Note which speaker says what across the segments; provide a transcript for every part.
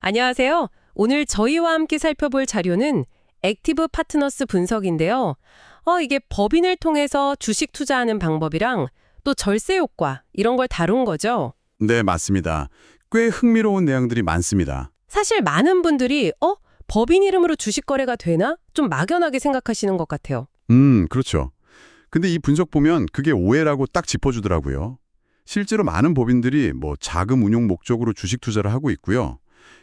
Speaker 1: 안녕하세요. 오늘 저희와 함께 살펴볼 자료는 액티브 파트너스 분석인데요. 어, 이게 법인을 통해서 주식 투자하는 방법이랑 또 절세 효과 이런 걸 다룬 거죠.
Speaker 2: 네, 맞습니다. 꽤 흥미로운 내용들이 많습니다.
Speaker 1: 사실 많은 분들이 어? 법인 이름으로 주식 거래가 되나? 좀 막연하게 생각하시는 것 같아요.
Speaker 2: 음, 그렇죠. 근데 이 분석 보면 그게 오해라고 딱 짚어주더라고요. 실제로 많은 법인들이 뭐 자금 운용 목적으로 주식 투자를 하고 있고요.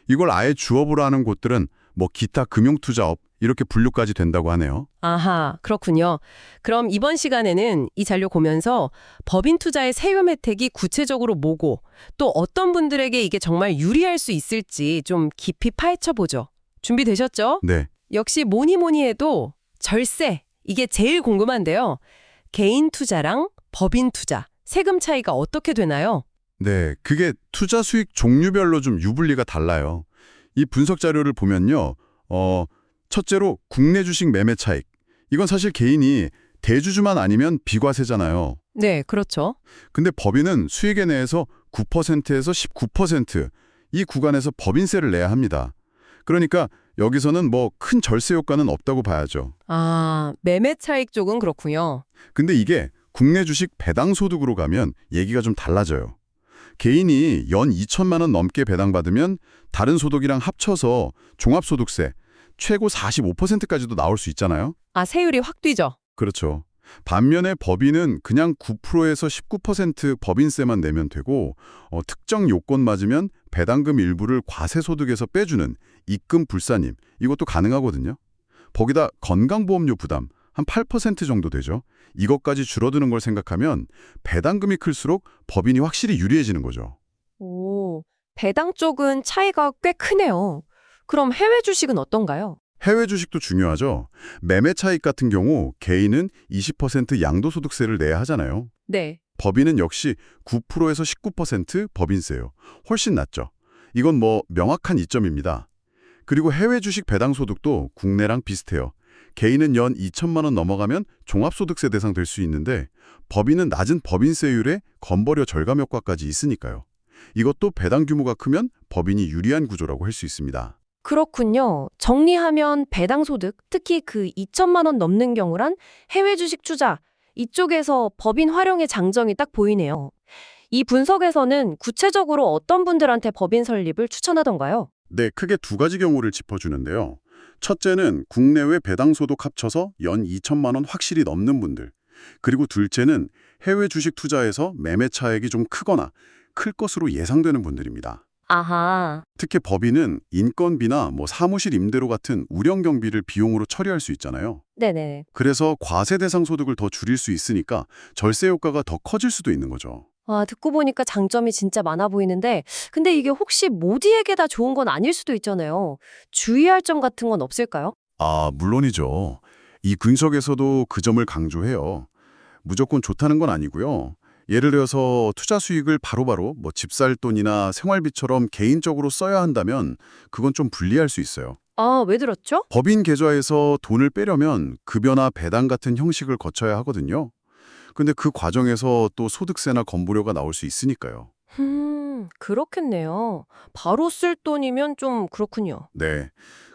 Speaker 2: 이걸 아예 주업으로 하는 곳들은 뭐 기타 금융 투자업 이렇게 분류까지 된다고 하네요.
Speaker 1: 아하, 그렇군요. 그럼 이번 시간에는 이 자료 보면서 법인 투자의 세금 혜택이 구체적으로 뭐고 또 어떤 분들에게 이게 정말 유리할 수 있을지 좀 깊이 파헤쳐 보죠. 준비되셨죠?
Speaker 2: 네.
Speaker 1: 역시 뭐니 뭐니 해도 절세 이게 제일 궁금한데요. 개인 투자랑 법인 투자 세금 차이가 어떻게 되나요?
Speaker 2: 네, 그게 투자 수익 종류별로 좀 유불리가 달라요. 이 분석 자료를 보면요. 어, 첫째로 국내 주식 매매 차익. 이건 사실 개인이 대주주만 아니면 비과세잖아요.
Speaker 1: 네, 그렇죠.
Speaker 2: 근데 법인은 수익에 내에서 9%에서 19%이 구간에서 법인세를 내야 합니다. 그러니까 여기서는 뭐 큰 절세 효과는 없다고 봐야죠.
Speaker 1: 아, 매매 차익 쪽은 그렇군요.
Speaker 2: 근데 이게 국내 주식 배당 소득으로 가면 얘기가 좀 달라져요. 개인이 연 2천만 원 넘게 배당받으면 다른 소득이랑 합쳐서 종합소득세 최고 45%까지도 나올 수 있잖아요.
Speaker 1: 아, 세율이 확 뛰죠.
Speaker 2: 그렇죠. 반면에 법인은 그냥 9%에서 19% 법인세만 내면 되고 어, 특정 요건 맞으면 배당금 일부를 과세소득에서 빼주는 입금 불사님 이것도 가능하거든요. 거기다 건강보험료 부담 한 8% 정도 되죠. 이것까지 줄어드는 걸 생각하면 배당금이 클수록 법인이 확실히 유리해지는 거죠.
Speaker 1: 오, 배당 쪽은 차이가 꽤 크네요. 그럼 해외 주식은 어떤가요?
Speaker 2: 해외 주식도 중요하죠. 매매 차익 같은 경우 개인은 20% 양도소득세를 내야 하잖아요.
Speaker 1: 네.
Speaker 2: 법인은 역시 9%에서 19% 법인세요. 훨씬 낮죠. 이건 뭐 명확한 이점입니다. 그리고 해외 주식 배당 소득도 국내랑 비슷해요. 개인은 연 2천만 원 넘어가면 종합소득세 대상 될 수 있는데 법인은 낮은 법인세율에 건버려 절감 효과까지 있으니까요. 이것도 배당 규모가 크면 법인이 유리한 구조라고 할 수 있습니다.
Speaker 3: 그렇군요. 정리하면 배당 소득, 특히 그 2천만 원 넘는 경우란 해외 주식 투자 이쪽에서 법인 활용의 장점이 딱 보이네요. 이 분석에서는 구체적으로 어떤 분들한테 법인 설립을 추천하던가요?
Speaker 2: 네, 크게 두 가지 경우를 짚어주는데요. 첫째는 국내외 배당 소득 합쳐서 연 2천만 원 확실히 넘는 분들. 그리고 둘째는 해외 주식 투자에서 매매 차액이 좀 크거나 클 것으로 예상되는 분들입니다.
Speaker 3: 아하.
Speaker 2: 특히 법인은 인건비나 뭐 사무실 임대료 같은 운영 경비를 비용으로 처리할 수 있잖아요.
Speaker 3: 네네.
Speaker 2: 그래서 과세 대상 소득을 더 줄일 수 있으니까 절세 효과가 더 커질 수도 있는 거죠.
Speaker 3: 아, 듣고 보니까 장점이 진짜 많아 보이는데, 근데 이게 혹시 모두에게 다 좋은 건 아닐 수도 있잖아요. 주의할 점 같은 건 없을까요?
Speaker 2: 아, 물론이죠. 이 분석에서도 그 점을 강조해요. 무조건 좋다는 건 아니고요. 예를 들어서 투자 수익을 바로바로 뭐 집살 돈이나 생활비처럼 개인적으로 써야 한다면 그건 좀 불리할 수 있어요.
Speaker 3: 아, 왜 들었죠?
Speaker 2: 법인 계좌에서 돈을 빼려면 급여나 배당 같은 형식을 거쳐야 하거든요. 근데 그 과정에서 또 소득세나 건보료가 나올 수 있으니까요.
Speaker 3: 음, 그렇겠네요. 바로 쓸 돈이면 좀 그렇군요.
Speaker 2: 네.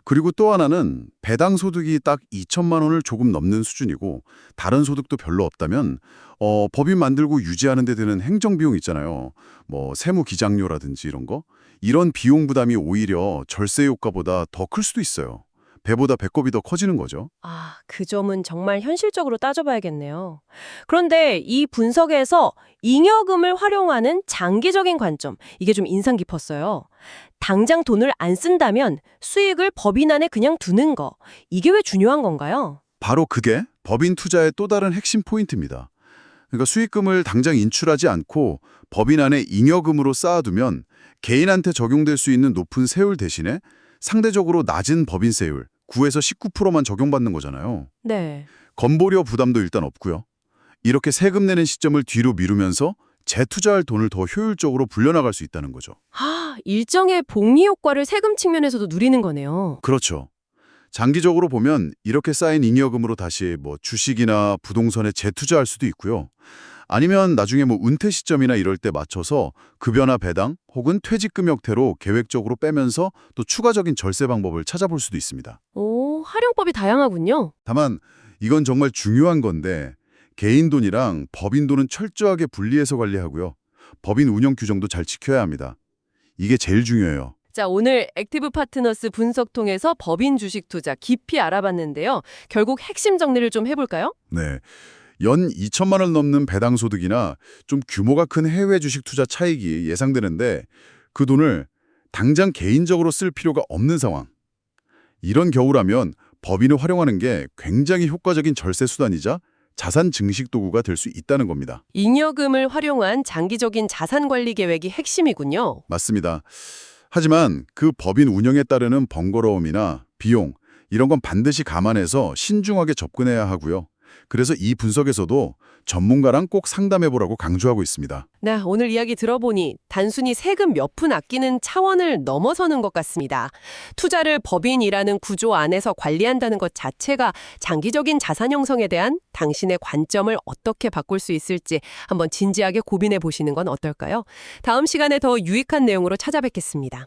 Speaker 2: 그리고 또 하나는 배당 소득이 딱 2천만 원을 조금 넘는 수준이고 다른 소득도 별로 없다면 어, 법인 만들고 유지하는 데 드는 행정 비용 있잖아요. 뭐 세무 기장료라든지 이런 거. 이런 비용 부담이 오히려 절세 효과보다 더 클 수도 있어요. 배보다 배꼽이 더 커지는 거죠.
Speaker 3: 아, 그 점은 정말 현실적으로 따져봐야겠네요. 그런데 이 분석에서 잉여금을 활용하는 장기적인 관점, 이게 좀 인상 깊었어요. 당장 돈을 안 쓴다면 수익을 법인 안에 그냥 두는 거, 이게 왜 중요한 건가요?
Speaker 2: 바로 그게 법인 투자의 또 다른 핵심 포인트입니다. 그러니까 수익금을 당장 인출하지 않고 법인 안에 잉여금으로 쌓아두면 개인한테 적용될 수 있는 높은 세율 대신에 상대적으로 낮은 법인세율 9에서 19%만 적용받는 거잖아요.
Speaker 3: 네.
Speaker 2: 건보료 부담도 일단 없고요. 이렇게 세금 내는 시점을 뒤로 미루면서 재투자할 돈을 더 효율적으로 불려나갈 수 있다는 거죠.
Speaker 3: 아, 일정의 복리 효과를 세금 측면에서도 누리는 거네요.
Speaker 2: 그렇죠. 장기적으로 보면 이렇게 쌓인 잉여금으로 다시 뭐 주식이나 부동산에 재투자할 수도 있고요. 아니면 나중에 뭐 은퇴 시점이나 이럴 때 맞춰서 급여나 배당 혹은 퇴직금 형태로 계획적으로 빼면서 또 추가적인 절세 방법을 찾아볼 수도 있습니다.
Speaker 3: 오, 활용법이 다양하군요.
Speaker 2: 다만 이건 정말 중요한 건데 개인 돈이랑 법인 돈은 철저하게 분리해서 관리하고요. 법인 운영 규정도 잘 지켜야 합니다. 이게 제일 중요해요.
Speaker 3: 자, 오늘 액티브 파트너스 분석 통해서 법인 주식 투자 깊이 알아봤는데요. 결국 핵심 정리를 좀 해볼까요?
Speaker 2: 네. 연 2천만 원 넘는 배당 소득이나 좀 규모가 큰 해외 주식 투자 차익이 예상되는데 그 돈을 당장 개인적으로 쓸 필요가 없는 상황. 이런 경우라면 법인을 활용하는 게 굉장히 효과적인 절세 수단이자 자산 증식 도구가 될 수 있다는 겁니다.
Speaker 3: 잉여금을 활용한 장기적인 자산 관리 계획이 핵심이군요.
Speaker 2: 맞습니다. 하지만 그 법인 운영에 따르는 번거로움이나 비용 이런 건 반드시 감안해서 신중하게 접근해야 하고요. 그래서 이 분석에서도 전문가랑 꼭 상담해보라고 강조하고 있습니다.
Speaker 3: 네, 오늘 이야기 들어보니 단순히 세금 몇 푼 아끼는 차원을 넘어서는 것 같습니다. 투자를 법인이라는 구조 안에서 관리한다는 것 자체가 장기적인 자산 형성에 대한 당신의 관점을 어떻게 바꿀 수 있을지 한번 진지하게 고민해 보시는 건 어떨까요? 다음 시간에 더 유익한 내용으로 찾아뵙겠습니다.